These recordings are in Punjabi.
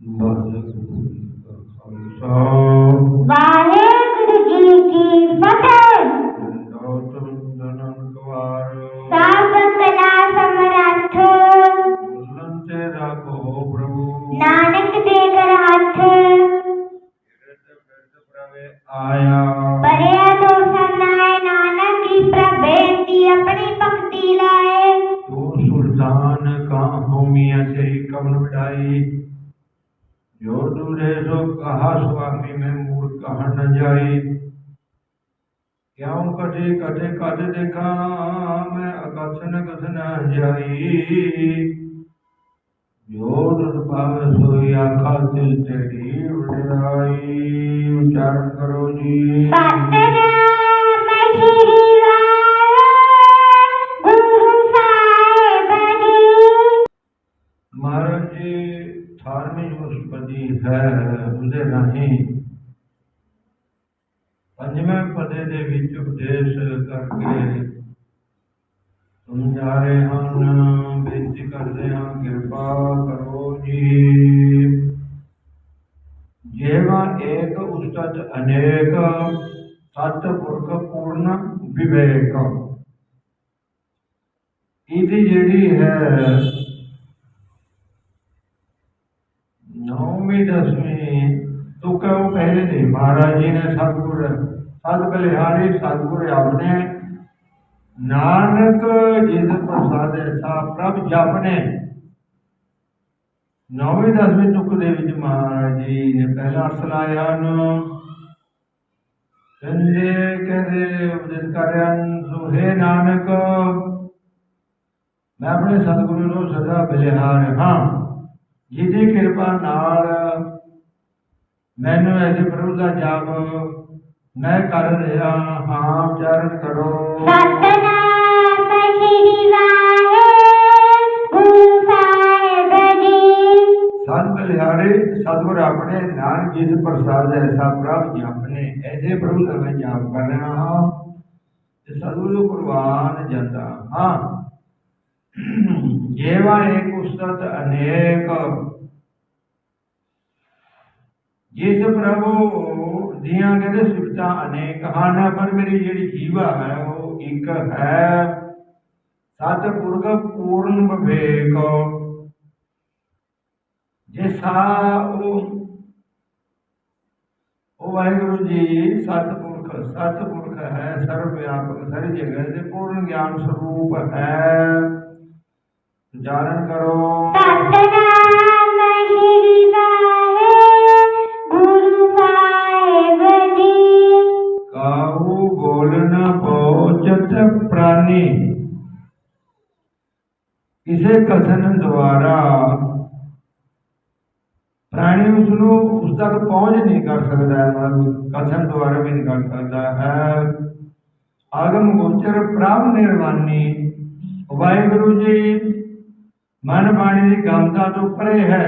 ਵਾਹਿਗੁਰੂ ਕਹ ਨ ਜਾਈ ਕਿਉਂ ਕਟੇ ਕਟੇ ਕਟ ਦੇਖਾਂ ਮੈਂ ਅਕਥਨ ਕਥਨ ਜਾਈ ਜੋ ਦੁਰ ਪਾਵ ਸੋਈ ਆਖਾ ਤਿਲ ਤੇਰੀ ਉਡਾਈ ਉਚਾਰਨ ਕਰੋ ਜੀ ਸਤਨਾਮ ਸ੍ਰੀ ਵਾਹਿਗੁਰੂ ਸਾਹਿਬ ਜੀ ਮਹਾਰਾਜ ਜੀ 18ਵੀਂ ਉਸਪਤੀ ਹੈ ਉਹਦੇ ਰਾਹੀਂ ਪੰਜਵੇਂ ਪਦੇ ਦੇ ਵਿੱਚ ਉਪਦੇਸ਼ ਕਰਕੇ ਸਮਝਾ ਰਹੇ ਹਨ ਬੇਨਤੀ ਕਰਦੇ ਹਾਂ ਕਿਰਪਾ ਕਰੋ ਜੀ। ਜੇਵਾ ਏਕ ਉਸਤਤ ਅਨੇਕ, ਸਤ ਪੁਰਖ ਪੂਰਨ ਵਿਵੇਕ। ਇਹਦੀ ਜਿਹੜੀ ਹੈ ਨੌਵੀਂ ਦਸਵੀਂ, ਤੋਂ ਕਹੋ ਪਹਿਲੇ ਨਹੀਂ ਮਹਾਰਾਜ ਜੀ ਨੇ ਸਭ ਸਤਿਗੁਰ ਸਤ ਬਲਿਹਾਰੀ ਸਤਿਗੁਰ ਆਪਣੇ ਨਾਨਕ ਜਿਸ ਪ੍ਰਸਾਦ ਐਸਾ ਪ੍ਰਭ ਜਪਨੇ। ਨੌਵੀਂ ਦਸਵੀਂ ਤੁਕ ਦੇ ਵਿੱਚ ਮਹਾਰਾਜ ਜੀ ਨੇ ਪਹਿਲਾ ਅਰਥ ਲਾਇਆ ਨੂੰ। ਸੰਜੇ ਕਹਿੰਦੇ, ਉਪਦੇਸ਼ ਕਰਿਆਨ ਸੋ ਨਾਨਕ, ਮੈਂ ਆਪਣੇ ਸਤਿਗੁਰੂ ਨੂੰ ਸਦਾ ਬਲਿਹਾਰ ਹਾਂ। ਜਿਹਦੀ ਕਿਰਪਾ ਨਾਲ ਮੈਨੂੰ ਐਸੇ ਪ੍ਰਭੂ ਦਾ ਜਾਪ ਮੈਂ ਕਰ ਰਿਹਾ ਹਾਂ ਉਚਾਰਨ ਕਰੋ। ਸਤਨਾਮ ਸ੍ਰੀ ਵਾਹਿਗੁਰੂ ਸਾਹਿਬ ਜੀ। ਸਤ ਬਲਿਹਾਰੇ ਸਤਿਗੁਰ ਆਪਣੇ ਨਾਨਕ ਜਿਸ ਪ੍ਰਸਾਦ ਐਸਾ ਪ੍ਰਭ ਜਪਨੇ ਐਸੇ ਪ੍ਰਭੂ ਦਾ ਮੈਂ ਜਾਪ ਕਰ ਰਿਹਾ ਹਾਂ ਤੇ ਸਤਿਗੁਰੂ ਕੁਰਬਾਨ ਜਾਂਦਾ ਹਾਂ। ਜੇਵਾ ਏਕ ਉਸਤਤ ਅਨੇਕ ਜਿਸ ਪ੍ਰਭੂ ਦੀਆਂ ਕਹਿੰਦੇ ਸਿਫਤਾਂ ਅਨੇਕ ਹਨ ਪਰ ਮੇਰੀ ਜਿਹੜੀ ਜੀਵਾ ਹੈ ਉਹ ਇੱਕ ਹੈ ਸਤਿਪੁਰਖ ਪੂਰਨ ਵਿਵੇਕ ਜੇ ਸਾ ਉਹ ਉਹ ਵਾਹਿਗੁਰੂ ਜੀ ਸਤਿਪੁਰਖ ਸਤਿਪੁਰਖ ਹੈ ਸਰਵ ਵਿਆਪਕ ਸਾਰੀ ਜਗ੍ਹਾ ਤੇ ਪੂਰਨ ਗਿਆਨ ਸਰੂਪ ਹੈ ਉਚਾਰਨ ਕਰੋ ਸਤਨਾਮ ਸ੍ਰੀ ਕਾਹੂ ਬੋਲਨ ਪਹੁੰਚਤ ਪ੍ਰਾਨੀ। ਕਿਸੇ ਕਥਨ ਦੁਆਰਾ ਪ੍ਰਾਣੀ ਉਸ ਨੂੰ ਉਸ ਤੱਕ ਪਹੁੰਚ ਨਹੀਂ ਕਰ ਸਕਦਾ ਹੈ ਕਥਨ ਦੁਆਰਾ ਵੀ ਨਹੀਂ ਕਰ ਸਕਦਾ ਹੈ। ਆਗਮ ਗੋਚਰ ਪ੍ਰਭ ਨਿਰਵਾਨੀ, ਵਾਹਿਗੁਰੂ ਜੀ, ਮਨ ਬਾਣੀ ਦੀ ਗਮਤਾ ਤੋਂ ਪਰੇ ਹੈ,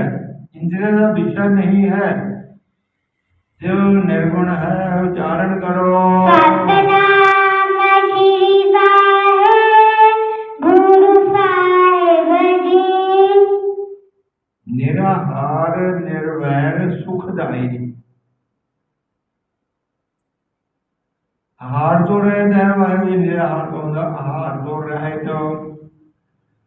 ਇੰਦਰੀਆਂ ਦਾ ਵਿਸ਼ਾ ਨਹੀਂ ਹੈ। ਜੋ ਨਿਰਗੁਣ ਹੈ ਉਚਾਰਨ ਕਰੋ। ਸਤਨਾਮ ਸ੍ਰੀ ਵਾਹਿਗੁਰੂ ਸਾਹਿਬ ਜੀ ਨਿਰਾਹਾਰ, ਨਿਰਵੈਰ, ਸੁਖਦਾਈ। ਆਹਾਰ ਤੋਂ ਰਹਿਤ ਹੈ ਵਾਹਿਗੁਰੂ ਜੀ ਨਿਰਾਹਾਰ ਤੋਂ ਹੁੰਦਾ ਆਹਾਰ ਤੋਂ ਰਹਿਤ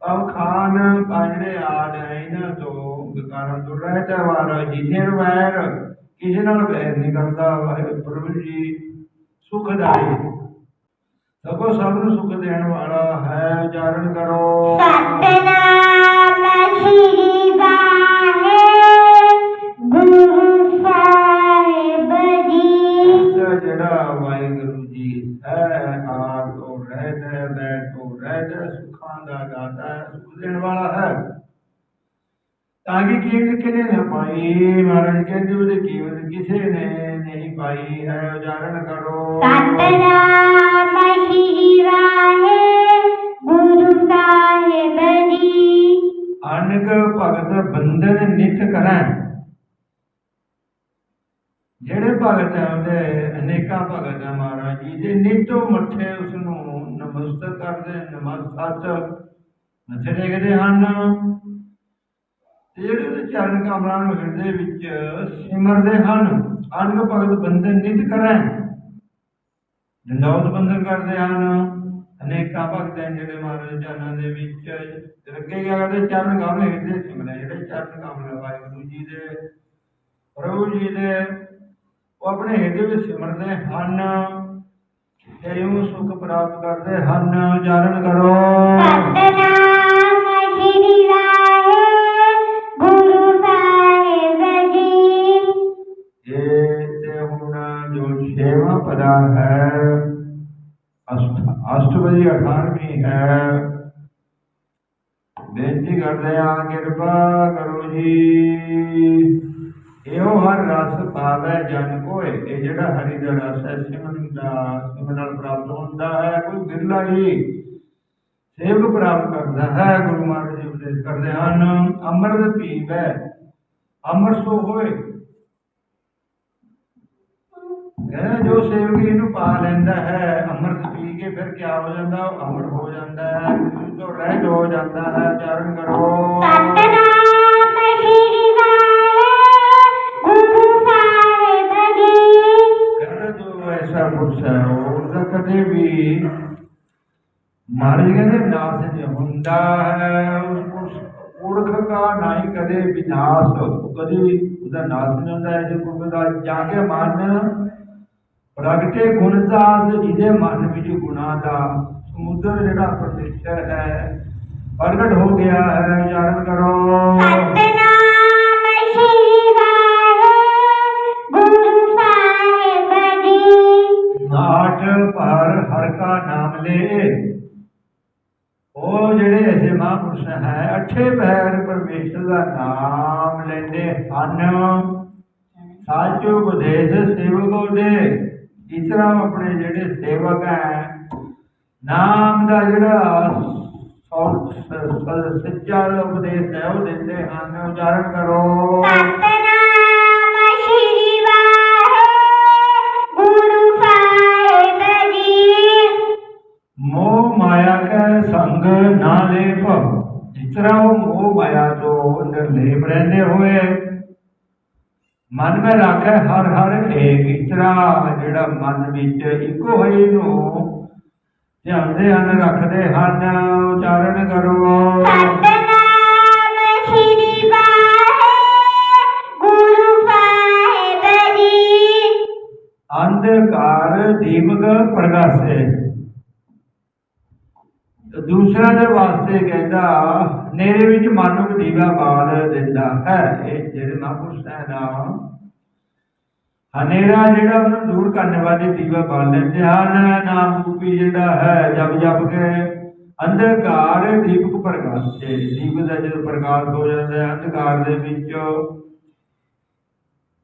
ਅਬ ਖਾਨ ਕਾਜੜੇ ਆਦ ਹੈ ਇਹਨਾਂ ਤੋਂ, ਵਿਕਾਰਾਂ ਤੋਂ ਰਹਿਤ ਹੈ ਵਾਹਿਗੁਰੂ ਜੀ ਨਿਰਵੈਰ। ਕਿਸੇ ਨਾਲ ਵੈਰ ਨਹੀਂ ਕਰਦਾ, ਵਾਹਿਗੁਰੂ ਪ੍ਰਭੂ ਜੀ, ਸੁਖਦਾਈ। ਸਗੋਂ ਸਭ ਨੂੰ ਸੁਖ ਦੇਣ ਵਾਲਾ ਹੈ ਉਚਾਰਨ ਕਰੋ। ਸਤਨਾਮ ਸ੍ਰੀ ਤਾਂ ਕਿ ਕੀਮਤ ਕਿਨੇ ਨਾ ਪਾਈ? ਮਹਾਰਾਜ ਕਹਿੰਦੇ ਉਹਦੇ ਕੀਮਤ ਕਿਸੇ ਨੇ ਨਹੀਂ ਪਾਈ। ਹੈ ਉਚਾਰਨ ਕਰੋ। ਜਿਹੜੇ ਭਗਤ ਹੈ ਉਹਦੇ ਅਨੇਕਾਂ ਭਗਤ ਹੈ ਮਹਾਰਾਜ ਜੀ ਦੇ ਨਿਤੋ ਮੱਥੇ ਉਸ ਨੂੰ ਨਮਸਤਕ ਕਰਦੇ ਨਮਸਤਕ ਮੱਥੇ ਟੇਕਦੇ ਹਨ। ਜਿਹੜੇ ਉਹਦੇ ਚਰਨ ਕਮਲਾਂ ਨੂੰ ਹਿਰਦੇ ਵਿੱਚ ਸਿਮਰਦੇ ਹਨ ਅਨਗ ਭਗਤ ਬੰਦੇ ਨਿਤ ਕਰੈ। ਦੰਡੌਤ ਬੰਦਨ ਕਰਦੇ ਹਨ। ਅਨੇਕਾਂ ਭਗਤ ਹਨ ਜਿਹੜੇ ਮਹਾਰਾਜ ਦੇ ਦੇ ਵਿੱਚ ਲੱਗੇ ਗਿਆ ਕਰਦੇ ਚਰਨ ਕਮਲੇ ਹਿਰਦੇ ਸਿਮਰਦੇ ਜਿਹੜੇ ਚਰਨ ਕਮਲੇ ਵਾਹਿਗੁਰੂ ਜੀ ਦੇ, ਪ੍ਰਭੂ ਜੀ ਦੇ, ਉਹ ਆਪਣੇ ਹਿਰਦੇ ਵਿੱਚ ਸਿਮਰਦੇ ਹਨ। ਤੇ ਉਹ ਸੁਖ ਪ੍ਰਾਪਤ ਕਰਦੇ ਹਨ। ਜਾਰਨ ਕਰੋ। ਸਤਨਾਮ। ਛੇਵਾਂ ਪਦਾ ਅਸ਼ਟ ਅਸ਼ਟਪਦੀ 18ਵੀਂ ਹੈ। ਬੇਨਤੀ ਕਰਦੇ ਆ ਕਿਰਪਾ ਕਰੋ ਜੀ। ਇਹੋ ਹਰ ਰਸ ਪਾਵੇ ਜਨ ਕੋਏ, ਇਹ ਜਿਹੜਾ ਹਰੀ ਦਾ ਰਸ ਹੈ, ਸਿਮਰਨ ਦਾ, ਸਿਮਰਨ ਨਾਲ ਪ੍ਰਾਪਤ ਹੁੰਦਾ ਹੈ। ਕੋਈ ਬਿਰਲਾ ਜੀ ਸੇਵਕ ਪ੍ਰਾਪਤ ਕਰਦਾ ਹੈ, ਗੁਰੂ ਮਹਾਰਾਜ ਜੀ ਉਪਦੇਸ਼ ਕਰਦੇ ਹਨ, ਅੰਮ੍ਰਿਤ ਪੀਵੇ, ਅੰਮ੍ਰਿਤ ਸੋ ਹੋਏ ਕਹਿੰਦਾ ਜੋ ਸੇਵਕ ਇਹਨੂੰ ਪਾ ਲੈਂਦਾ ਹੈ, ਅੰਮ੍ਰਿਤ ਪੀ ਕੇ ਫਿਰ ਕੀ ਹੋ ਜਾਂਦਾ? ਉਹ ਅਮਰ ਹੋ ਜਾਂਦਾ ਹੈ। ਮ੍ਰਿਤ ਰਹਿਤ ਹੋ ਜਾਂਦਾ ਹੈ ਚਾਰਨ ਕਰੋ। ਸਤਨਾਮ ਸ੍ਰੀ ਵਾਹਿਗੁਰੂ ਸਾਹਿਬ ਜੀ ਕਹਿੰਦਾ ਜੋ ਐਸਾ ਪੁਰਸ਼ ਹੈ ਉਹਦਾ ਕਦੇ ਵੀ ਮਹਾਰਾਜ ਕਹਿੰਦੇ ਨਾਸ ਨਹੀਂ ਹੁੰਦਾ ਹੈ। ਉਸ ਪੁਰਸ਼ ਪੁਰਖ ਦਾ ਨਹੀਂ ਕਦੇ ਵਿਨਾਸ਼ ਉਹ ਕਦੇ ਉਹਦਾ ਨਾਸ ਨਹੀਂ ਹੁੰਦਾ ਹੈ ਜੇ ਪੁਰਖ ਦਾ ਜਾ ਕੇ ਮਨ ਪ੍ਰਗਟੇ ਗੁਣ ਦਾਸ ਜਿਹਦੇ ਮਨ ਵਿੱਚ ਗੁਣਾ ਦਾ ਸਮੁੰਦਰ ਜਿਹੜਾ ਪਰਮੇਸ਼ਰ ਹੈ ਪ੍ਰਗਟ ਹੋ ਗਿਆ ਹੈ ਉਚਾਰਨ ਕਰੋ। ਸਤਨਾਮ ਸ੍ਰੀ ਵਾਹਿਗੁਰੂ ਸਾਹਿਬ ਜੀ। ਨਾਟ ਪਰ ਹਰ ਕਾ ਨਾਮ ਲੈ। ਉਹ ਜਿਹੜੇ ਐਸੇ ਮਹਾਂਪੁਰਸ਼ ਹੈ ਅੱਠੇ ਪੈਰ ਪਰਮੇਸ਼ਰ ਦਾ ਨਾਮ ਲੈਂਦੇ ਹਨ। ਸਾਚੋ ਉਪਦੇਸ਼ ਸੇਵਕੋ ਦੇ ਤਰ੍ਹਾਂ ਆਪਣੇ ਜਿਹੜੇ ਸੇਵਕ ਹੈ ਨਾਮ ਦਾ ਜਿਹੜਾ ਸੱਚਾ ਉਪਦੇਸ਼ ਹੈ ਉਹ ਦਿੰਦੇ ਹਨ। ਉਚਾਰਨ ਕਰੋ। ਮੋਹ ਮਾਇਆ ਕੈ ਸੰਗ ਨਾ ਲੇਪ। ਜਿਸ ਤਰ੍ਹਾਂ ਉਹ ਮੋਹ ਮਾਇਆ ਤੋਂ ਨਿਰਲੇਪ ਰਹਿੰਦੇ ਹੋਏ ਮਨ ਵਿੱਚ ਰੱਖੇ ਹਰ ਹਰ ਏਕ ਇਸ ਤਰ੍ਹਾਂ ਜਿਹੜਾ ਮਨ ਵਿੱਚ ਇੱਕੋ ਹੀ ਨੂੰ ਧਿਆਨਦੇ ਹਨ ਰੱਖਦੇ ਹਨ ਉਚਾਰਨ ਕਰੋ। ਅੰਧਕਾਰ ਦੀਪਕ ਪ੍ਰਗਾਸੇ। ਦੂਸਰਾ ਦੇ ਵਾਸਤੇ ਕਹਿੰਦਾ ਨੇਰੇ ਵਿੱਚ ਮਨ ਨੂੰ ਦੀਵਾ ਬਾਲ ਦਿੰਦਾ ਹੈ। ਇਹ ਜਿਹੜੇ ਮਹਾਂਪੁਰਸ਼ ਹੈ ਨਾ ਹਨੇਰਾ ਜਿਹੜਾ ਉਹਨੂੰ ਦੂਰ ਕਰਨ ਵਾਲੇ ਦੀਵਾ ਬਾਲ ਦਿੰਦੇ ਹਨ। ਨਾਮ ਰੂਪੀ ਜਿਹੜਾ ਹੈ, ਜਪ ਜਪ ਕੇ ਅੰਧਕਾਰ ਦੀਪਕ ਪ੍ਰਗਾਸੇ ਦੀਪ ਦਾ ਜਦੋਂ ਪ੍ਰਕਾਸ਼ ਹੋ ਜਾਂਦਾ ਹੈ, ਅੰਧਕਾਰ ਦੇ ਵਿੱਚ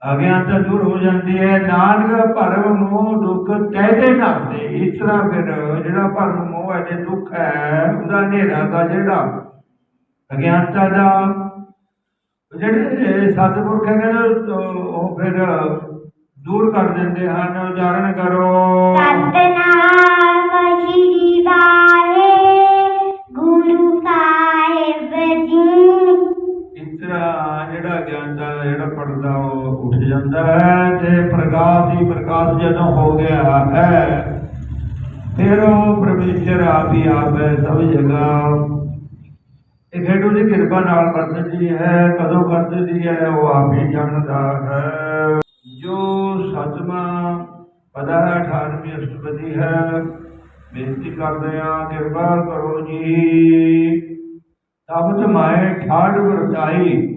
ਅਗਿਆਨਤਾ ਦੂਰ ਹੋ ਜਾਂਦੀ ਹੈ। ਨਾਨਕ ਭਰਮ ਮੋਹ ਦੁੱਖ ਕਹਿਦੇ ਨਾਸੇ ਇਸ ਤਰ੍ਹਾਂ ਫਿਰ ਜਿਹੜਾ ਭਰਮ ਮੋਹ ਹੈ ਤੇ ਦੁੱਖ ਹੈ, ਉਹਦਾ ਹਨੇਰਾ ਦਾ ਜਿਹੜਾ ਅਗਿਆਨਤਾ ਦਾ ਜਿਹੜੇ ਸਤਿਪੁਰਖ ਹੈਗੇ ਨੇ ਉਹ- ਫਿਰ ਦੂਰ ਕਰ ਦਿੰਦੇ ਹਨ। ਉਚਾਰਨ ਕਰੋ। ਸਤਨਾਮ ਸ੍ਰੀ ਵਾਹਿਗੁਰੂ ਸਾਹਿਬ ਜੀ। ਇਸ ਤਰ੍ਹਾਂ ਜਿਹੜਾ ਗਿਆਨ ਦਾ ਜਿਹੜਾ ਪੜਦਾ ਉਹ ਉੱਠ ਜਾਂਦਾ ਹੈ ਤੇ ਪ੍ਰਕਾਸ਼ ਹੀ ਪ੍ਰਕਾਸ਼ ਜਦੋਂ ਹੋ ਗਿਆ ਹੈ ਫਿਰ ਉਹ ਪਰਮੇਸ਼ਰ ਆਪ ਹੀ ਆਪ ਹੈ ਸਭ ਜਗ੍ਹਾ ਇਹ ਖੇਡੂ ਦੀ ਕਿਰਪਾ ਨਾਲ ਵਰਤਦੀ ਹੈ, ਕਦੋਂ ਵਰਤਦੀ ਹੈ, ਉਹ ਆਪ ਹੀ ਜਾਣਦਾ ਹੈ। ਜੋ ਸਤਮਾ ਪਦਾ 18ਵੀਂ ਅਸ਼ਟਪਦੀ ਹੈ, ਬੇਨਤੀ ਕਰਦੇ ਆ ਕਿਰਪਾ ਕਰੋ ਜੀ। ਤਬਤ ਮਾਏ ਠਾੜ ਵਰਤਾਈ।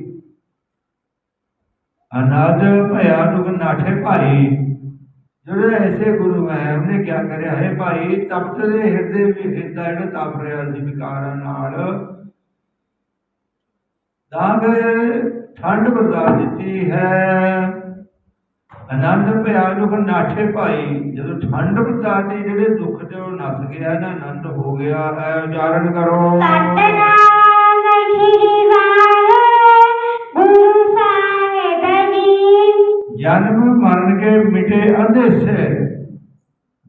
ਅਨਾਦ ਭਇਆ ਦੁਖ ਨਾਠੇ ਭਾਈ। ਜਿਹੜੇ ਐਸੇ ਗੁਰੂ ਹੈ ਉਹਨੇ ਕੀ ਕਰਿਆ, ਹੈ ਭਾਈ ਤਪਤ ਦੇ ਹਿਰਦੇ ਵੀ ਹਿਰਦਾ ਜਿਹੜਾ ਤਪ ਰਿਹਾ ਸੀ ਵਿਕਾਰਾਂ ਨਾਲ ਤਾਂ ਫਿਰ ਠੰਡ ਵਰਤਾ ਦਿੱਤੀ ਹੈ। ਆਨੰਦ ਭਇਆ ਦੁਖ ਨਾਠੇ ਭਾਈ ਜਦੋਂ ਠੰਡ ਵਰਤਾਤੀ ਜਿਹੜੇ ਦੁੱਖ ਤੇ ਉਹ ਨਸ ਗਿਆ ਨਾ ਆਨੰਦ ਹੋ ਗਿਆ। ਹੈ ਉਚਾਰਨ ਕਰੋ। ਸਤਨਾਮ ਸ੍ਰੀ ਵਾਹਿਗੁਰੂ ਸਾਹਿਬ ਜੀ। ਜਨਮ ਮਰਨ ਕੇ ਮਿਟੇ ਅੰਧੇਸੇ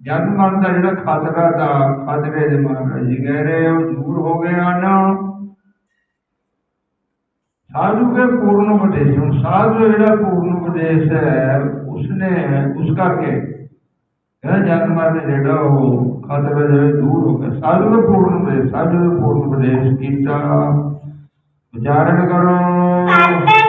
ਜਨਮ ਮਰਨ ਦਾ ਜਿਹੜਾ ਖਾਤਰਾ ਦਾ ਖਾਤਰੇ ਦੇ ਮਹਾਰਾਜ ਜੀ ਕਹਿ ਰਹੇ ਉਹ ਦੂਰ ਹੋ ਗਏ ਹਨ साधु के पूर्ण उपदेश साधु जरा पूर्ण उपदेश है उसने उसका के जन्म में जरा वो खतरे जो दूर हो गया साधु के पूर्ण उपदेश साधु के पूर्ण उपदेश गीता उच्चारण करो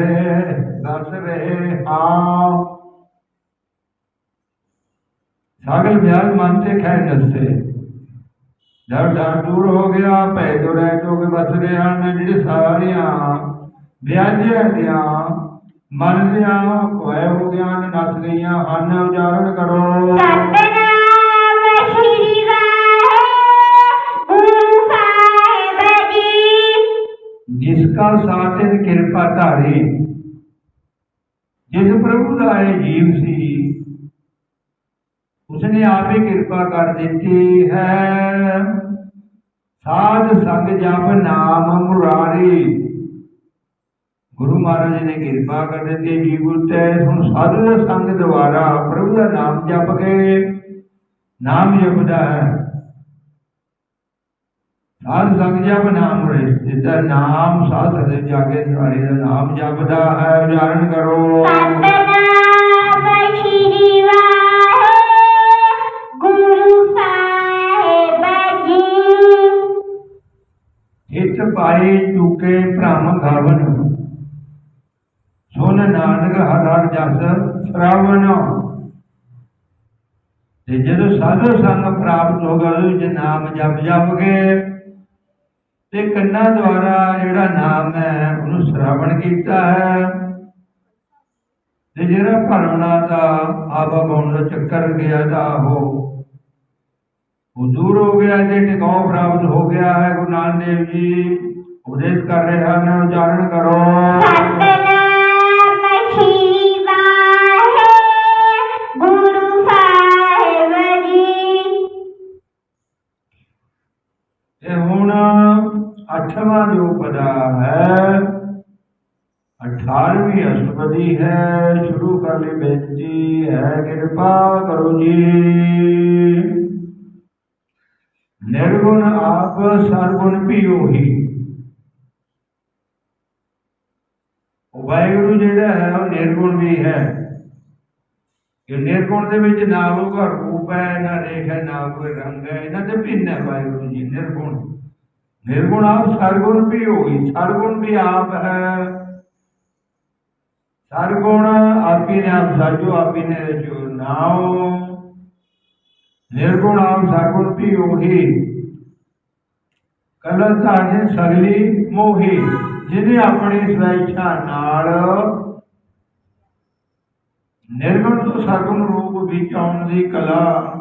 ਰਹੇ ਦੱਸ ਰਹੇ ਹਾਂ ਸਾਗਲ ਵਿਆਜ ਮਨ ਤੇ ਖੈ ਨਸੇ ਜਦ ਡਰ ਦੂਰ ਹੋ ਗਿਆ ਭੈ ਤੋਂ ਰਹਿ ਜਾਓਗੇ ਬਸ ਰਹੇ ਹਨ ਜਿਹੜੇ ਸਾਰੀਆਂ ਵਿਆਜਿਆਂ ਦੀਆਂ ਮਨ ਦੀਆਂ ਹੋਏ ਹੋ ਗਿਆ ਨਸ ਗਈਆਂ ਹਨ ਉਚਾਰਨ ਕਰੋ। ਸਤਨਾਮ ਸ਼੍ਰੀ ਕਿਰਪਾ ਧਾਰੀ। ਜਿਸ ਪ੍ਰਭੂ ਦਾ ਇਹ ਜੀਵ ਸੀ, ਉਸਨੇ ਆਪ ਹੀ ਕਿਰਪਾ ਕਰ ਦਿੱਤੀ ਹੈ। ਸਾਧ ਸੰਗ ਜਪ ਨਾਮ ਮੁਰਾਰੀ। ਗੁਰੂ ਮਹਾਰਾਜ ਨੇ ਕਿਰਪਾ ਕਰ ਦਿੱਤੀ ਜੀਵ ਉੱਤੇ ਹੁਣ ਸਾਧੂ ਦੇ ਸੰਗ ਦੁਆਰਾ ਪ੍ਰਭੂ ਦਾ ਨਾਮ ਜਪ ਕੇ ਨਾਮ ਜਪਦਾ ਹੈ। ਸਾਧ ਸੰਗ ਜਪ ਨਾਮ ਰੇ ਜਿੱਦਾਂ ਨਾਮ ਸਾਧ ਸਦੇ ਜਾ ਕੇ ਸਾਰੇ ਦਾ ਨਾਮ ਜਪਦਾ ਹੈ ਉਚਾਰਨ ਕਰੋ। ਇਤ ਪਾਈ ਚੁਕੇ ਭ੍ਰਮ ਗਾਵਨ ਸੁਨ ਨਾਨਕ ਹਰ ਹਰ ਜਸ ਸ਼ਰਾਵਣ ਤੇ ਜਦੋਂ ਸਾਧੂ ਸੰਗ ਪ੍ਰਾਪਤ ਹੋ ਗਿਆ ਉਹਦੇ ਵਿੱਚ ਨਾਮ ਜਪ ਜਪ ਕੇ ਤੇ ਕੰਨਾਂ ਦੁਆਰਾ ਜਿਹੜਾ ਨਾਮ ਹੈ, ਉਹਨੂੰ ਸ਼ਰਾਵਣ ਕੀਤਾ ਹੈ। ਤੇ ਜਿਹੜਾ ਭਰਮਣਾ ਦਾ ਆਵਾ ਬਉਣ ਦਾ ਚੱਕਰ ਗਿਆ ਦਾ ਉਹ ਉਹ ਦੂਰ ਹੋ ਗਿਆ ਤੇ ਟਿਕਾਉ ਪ੍ਰਾਪਤ ਹੋ ਗਿਆ ਹੈ। ਗੁਰੂ ਨਾਨਕ ਦੇਵ ਜੀ ਉਪਦੇਸ਼ ਕਰ ਰਹੇ ਹਨ, ਉਚਾਰਨ ਕਰੋ। ਅੱਠਵਾਂ ਜੋ ਪਦਾ ਹੈ 18ਵੀਂ ਅਸ਼ਟਪਦੀ ਹੈ, ਸ਼ੁਰੂ ਕਰ ਲਈ ਬੇਨਤੀ ਹੈ ਕਿਰਪਾ ਕਰੋ ਜੀ। ਨਿਰਗੁਣ ਆਪ, ਸਰਗੁਣ ਵੀ ਉਹੀ ਵਾਹਿਗੁਰੂ ਜਿਹੜਾ ਹੈ, ਉਹ ਨਿਰਗੁਣ ਵੀ ਹੈ। ਕਿ ਨਿਰਗੁਣ ਦੇ ਵਿੱਚ ਨਾ ਉਹਦਾ ਰੂਪ ਹੈ, ਨਾ ਰੇਖ ਹੈ, ਨਾ ਕੋਈ ਰੰਗ ਹੈ, ਇਹਨਾਂ ਤੇ ਭਿੰਨ ਹੈ ਵਾਹਿਗੁਰੂ ਜੀ, ਨਿਰਗੁਣ। ਨਿਰਗੁਣ ਆਪ ਸਰਗੁਣ ਵੀ ਹੋਈ ਸਰਗੁਣ ਵੀ ਆਪ ਹੈ। ਸਰਗੁਣ ਆਪੀ ਨੇ ਆਪ ਸਾਜੋ, ਆਪੀ ਨੇ ਰਚੋ ਨਾਉ। ਨਿਰਗੁਣ ਆਪ ਸਰਗੁਣ ਵੀ ਉਹੀ ਕਲਰ ਧਾਰਨ ਸਗਲੀ ਮੋਹੀ, ਜਿਹਨੇ ਆਪਣੀ ਸਵੈਛਾ ਨਾਲ ਨਿਰਗੁਣ ਤੋਂ ਸਰਗੁਣ ਰੂਪ ਵਿੱਚ ਆਉਣ ਦੀ ਕਲਾ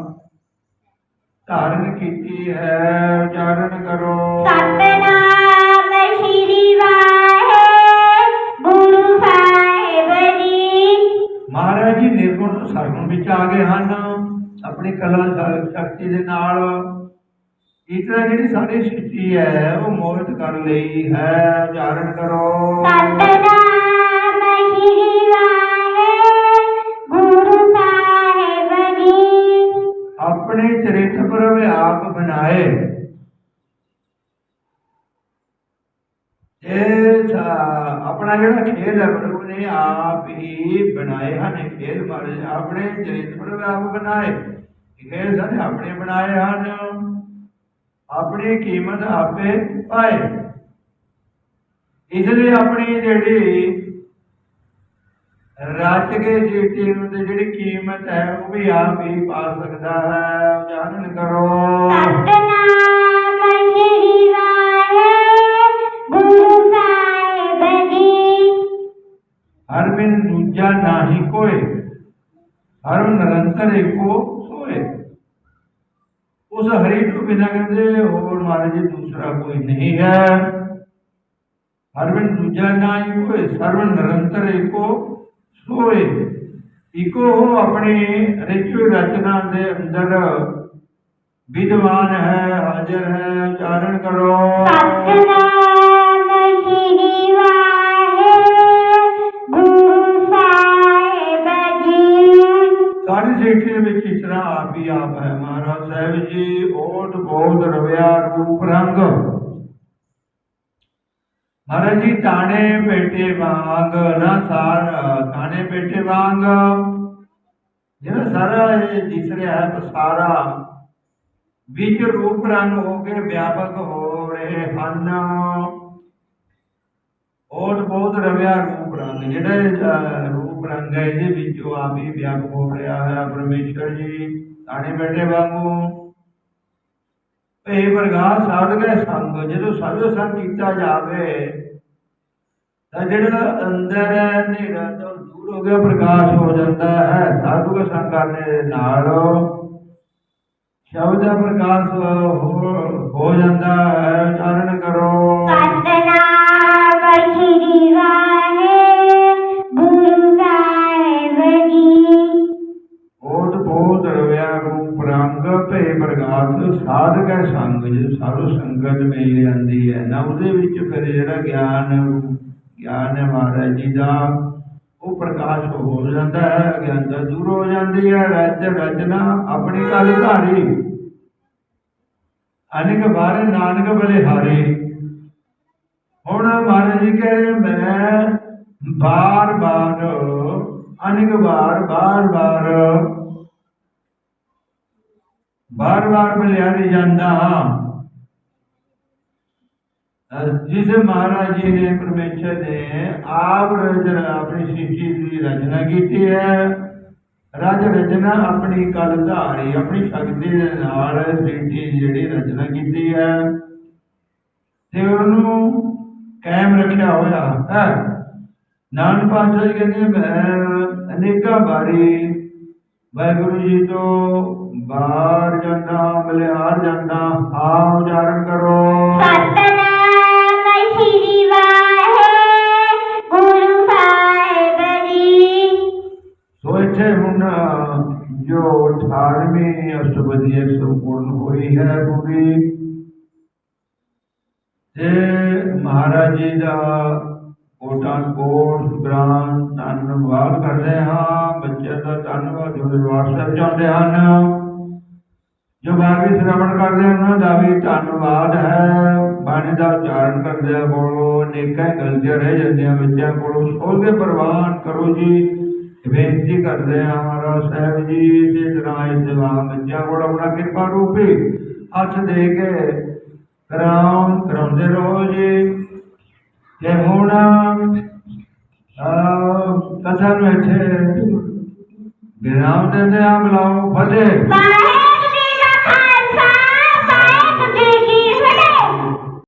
ਧਾਰਨ ਕੀਤੀ ਹੈ ਉਚਾਰਨ ਕਰੋ। ਸਤਨਾਮ ਸ਼੍ਰੀ ਵਾਹਿਗੁਰੂ ਸਾਹਿਬ ਜੀ। ਮਹਾਰਾਜ ਜੀ ਨਿਰਗੁਣ ਸਰਗੁਣ ਵਿੱਚ ਆ ਗਏ ਹਨ ਆਪਣੀ ਕਲਾ ਸ਼ਕਤੀ ਦੇ ਨਾਲ। ਇਸ ਤਰ੍ਹਾਂ ਜਿਹੜੀ ਸਾਡੀ ਸ੍ਰਿਸ਼ਟੀ ਹੈ ਉਹ ਮੋਹਿਤ ਕਰ ਲਈ ਹੈ ਉਚਾਰਨ ਕਰੋ। ਸਤਨਾਮ ਆਪਣੇ ਚਰਿੱਤਰ ਪਰ ਆਪ ਬਣਾਏ। ਇਹ ਆਪਣਾ ਜਿਹੜਾ ਖੇਲ ਹੈ ਪ੍ਰਭੂ ਨੇ ਆਪ ਹੀ ਬਣਾਏ ਹਨ ਖੇਲ ਮਾਰੇ ਆਪਣੇ ਚਰਿੱਤਰ ਪਰ ਆਪ ਬਣਾਏ। ਇਹ ਖੇਲ ਸਾਰੇ ਆਪਣੇ ਬਣਾਏ ਹਨ, ਆਪਣੀ ਕੀਮਤ ਆਪੇ ਪਾਏ। ਇਸ ਲਈ ਆਪਣੀ ਜਿਹੜੀ ਰੱਜ ਕੇ ਜੀਤੀ ਨੂੰ ਤੇ ਜਿਹੜੀ ਕੀਮਤ ਹੈ ਉਹ ਵੀ ਆਪ ਹੀ ਪਾ ਸਕਦਾ ਹੈ। ਉਚਾਰਨ ਕਰੋ। ਸਤਨਾਮ ਸ਼੍ਰੀ ਵਾਹਿਗੁਰੂ ਸਾਹਿਬ ਜੀ। ਹਰ ਬਿਨ ਦੂਜਾ ਨਾਹੀ ਕੋਏ ਹਰ ਨਿਰੰਤਰ ਏਕੋ ਸੋਏ। ਉਸ ਹਰੀ ਤੋਂ ਬਿਨਾਂ ਕਹਿੰਦੇ ਹੋਰ ਮਹਾਰਾਜ ਜੀ ਦੂਸਰਾ ਕੋਈ ਨਹੀਂ ਹੈ। ਹਰ ਬਿਨ ਦੂਜਾ ਨਾਹੀ ਕੋਏ ਸਰਵ ਨਿਰੰਤਰ ਏਕੋ ਸੋਏ ਇਕੋ ਉਹ ਆਪਣੀ ਰਿਚੂ ਰਚਨਾ ਦੇ ਅੰਦਰ ਵਿਦਵਾਨ ਹੈ ਹਾਜ਼ਰ ਹੈ ਉਚਾਰਨ ਕਰੋ। ਸਾਰੀ ਸੇਖੀ ਵਿੱਚ ਇਸ ਤਰ੍ਹਾਂ ਆਪ ਹੀ ਆਪ ਹੈ। ਮਹਾਰਾਜ ਸਾਹਿਬ ਜੀ ਓਟ ਬੋਧ ਰਵਿਆ ਰੂਪ ਰੰਗ। ਮਹਾਰਾਜ ਜੀ, ਤਾਣੇ ਬੇਟੇ ਵਾਂਗ ਨਾ ਸਾਰ, ਤਾਣੇ ਬੇਟੇ ਵਾਂਗ। ਜਿਹੜਾ ਸਾਰਾ ਇਹ ਦਿਸ ਰਿਹਾ ਹੈ ਪਸਾਰਾ, ਵਿੱਚ ਰੂਪ ਰੰਗ ਹੋ ਕੇ ਵਿਆਪਕ ਹੋ ਰਹੇ ਹਨ। ਔਰ ਬਹੁਤ ਰਵਿਆ ਰੂਪ ਰੰਗ, ਜਿਹੜਾ ਰੂਪ ਰੰਗ ਹੈ, ਇਹਦੇ ਵਿੱਚ ਆਪ ਹੀ ਵਿਆਪਕ ਹੋ ਰਿਹਾ ਹੈ। ਪਰਮੇਸ਼ਰ ਜੀ, ਤਾਣੇ ਬੇਟੇ ਵਾਂਗੂ। ਇਹ ਪ੍ਰਗਾਸ ਸਾਧ ਸੰਗ ਜਦੋਂ ਸਾਧੂ ਸੰਗ ਕੀਤਾ ਜਾਵੇ, ਤਾਂ ਜਿਹੜਾ ਅੰਦਰ ਹੈ, ਹਨੇਰਾ ਤੋਂ ਦੂਰ ਹੋ ਗਿਆ, ਪ੍ਰਕਾਸ਼ ਹੋ ਜਾਂਦਾ ਹੈ। ਸਾਧੂ ਕੇ ਸੰਗ ਕਰਨੇ ਦੇ ਨਾਲ ਸ਼ਬਦ ਦਾ ਪ੍ਰਕਾਸ਼ ਹੋ ਹੋ ਜਾਂਦਾ ਸੰਗਤ ਮਿਲ ਜਾਂਦੀ ਹੈ। ਨਾ ਉਹਦੇ ਵਿੱਚ ਫਿਰ ਜਿਹੜਾ ਗਿਆਨ ਗਿਆਨ ਹੈ ਮਹਾਰਾਜ ਜੀ ਦਾ, ਉਹ ਪ੍ਰਕਾਸ਼ ਹੋ ਜਾਂਦਾ ਹੈ, ਅਗਿਆਨਤਾ ਦੂਰ ਹੋ ਜਾਂਦੀ ਹੈ। ਰੱਜ, ਰਚਨਾ ਆਪਣੀ ਕਾਲ ਧਾਰੀ। ਅਨੇਕ ਬਾਰੇ ਨਾਨਕ ਬਲਿਹਾਰੀ ਹੁਣ ਮਹਾਰਾਜ ਜੀ ਕਹਿ ਰਹੇ, ਮੈਂ ਬਾਰ ਬਾਰ, ਅਨੇਕ ਵਾਰ, ਬਾਰ ਬਾਰ ਬਾਰ ਬਾਰ ਬਲਿਹਾਰੀ ਜਾਂਦਾ। ਹਾਂ ਜਿਸ ਮਹਾਰਾਜ ਜੀ ਨੇ ਪਰਮੇਸ਼ਰ ਨੇ ਆਪ ਰਚਨਾ ਆਪਣੀ ਸ੍ਰਿਸ਼ਟੀ ਦੀ ਰਚਨਾ ਕੀਤੀ ਹੈ। ਰਜ ਰਚਨਾ ਆਪਣੀ ਕਲ ਧਾਰੀ, ਆਪਣੀ ਸ਼ਕਤੀ ਦੇ ਨਾਲ ਸ੍ਰਿਸ਼ਟੀ ਜਿਹੜੀ ਰਚਨਾ ਕੀਤੀ ਹੈ। ਤੇ ਉਹਨੂੰ ਕਾਇਮ ਰੱਖਿਆ ਹੋਇਆ। ਹੈ ਨਾਨਕ ਪਾਤਸ਼ਾਹ ਜੀ ਕਹਿੰਦੇ, ਮੈਂ ਅਨੇਕਾਂ ਵਾਰੀ ਵਾਹਿਗੁਰੂ ਜੀ ਤੋਂ ਬਾਹਰ ਜਾਂਦਾ, ਮਲਿਆਰ ਜਾਂਦਾ ਆ ਉਚਾਰਨ ਕਰੋ। ਸਤਨਾਮ ਸੋ ਇੱਥੇ ਹੁਣ, ਜੋ 18ਵੀਂ ਅਸ਼ਟਪਦੀ ਸੰਪੂਰਨ ਹੋਈ ਹੈ ਤੇ ਮਹਾਰਾਜ ਜੀ ਦਾ ਕੋਟਾਂ ਕੋਟ ਗ੍ਰਾਂ ਧੰਨਵਾਦ ਕਰਦੇ ਹਾਂ। ਬੱਚਿਆਂ ਦਾ ਧੰਨਵਾਦ, ਜੋ ਸਾਹਿਬ ਚਾਹੁੰਦੇ ਹਨ। ਜੋ ਬਾਣੀ ਸ਼੍ਰਵਣ ਕਰਦੇ ਉਹਨਾਂ ਦਾ ਵੀ ਧੰਨਵਾਦ ਹੈ। ਬਾਣੀ ਦਾ ਉਚਾਰਨ ਕਰਦੇ ਕੋਲੋਂ ਅਨੇਕਾਂ ਗਲਤੀਆਂ ਰਹਿ ਜਾਂਦੀਆਂ, ਬੱਚਿਆਂ ਕੋਲੋਂ ਸੋਲ ਕੇ ਪ੍ਰਵਾਨ ਕਰੋ ਜੀ। ਬੇਨਤੀ ਕਰਦੇ ਹਾਂ ਮਹਾਰਾਜ ਸਾਹਿਬ ਜੀ ਇਸੇ ਤਰ੍ਹਾਂ ਜਵਾਨ ਬੱਚਿਆਂ ਕੋਲ ਆਪਣਾ ਕਿਰਪਾ ਰੂਪੀ ਹੱਥ ਦੇ ਕੇ ਰਾਮ ਕਰਾਉਂਦੇ ਰਹੋ ਜੀ। ਤੇ ਹੁਣ ਅਹ ਕਥਾ ਨੂੰ ਇੱਥੇ ਵਿਰਾਮ ਦਿੰਦੇ ਹਾਂ, ਬੁਲਾਓ ਫਤਿਹ।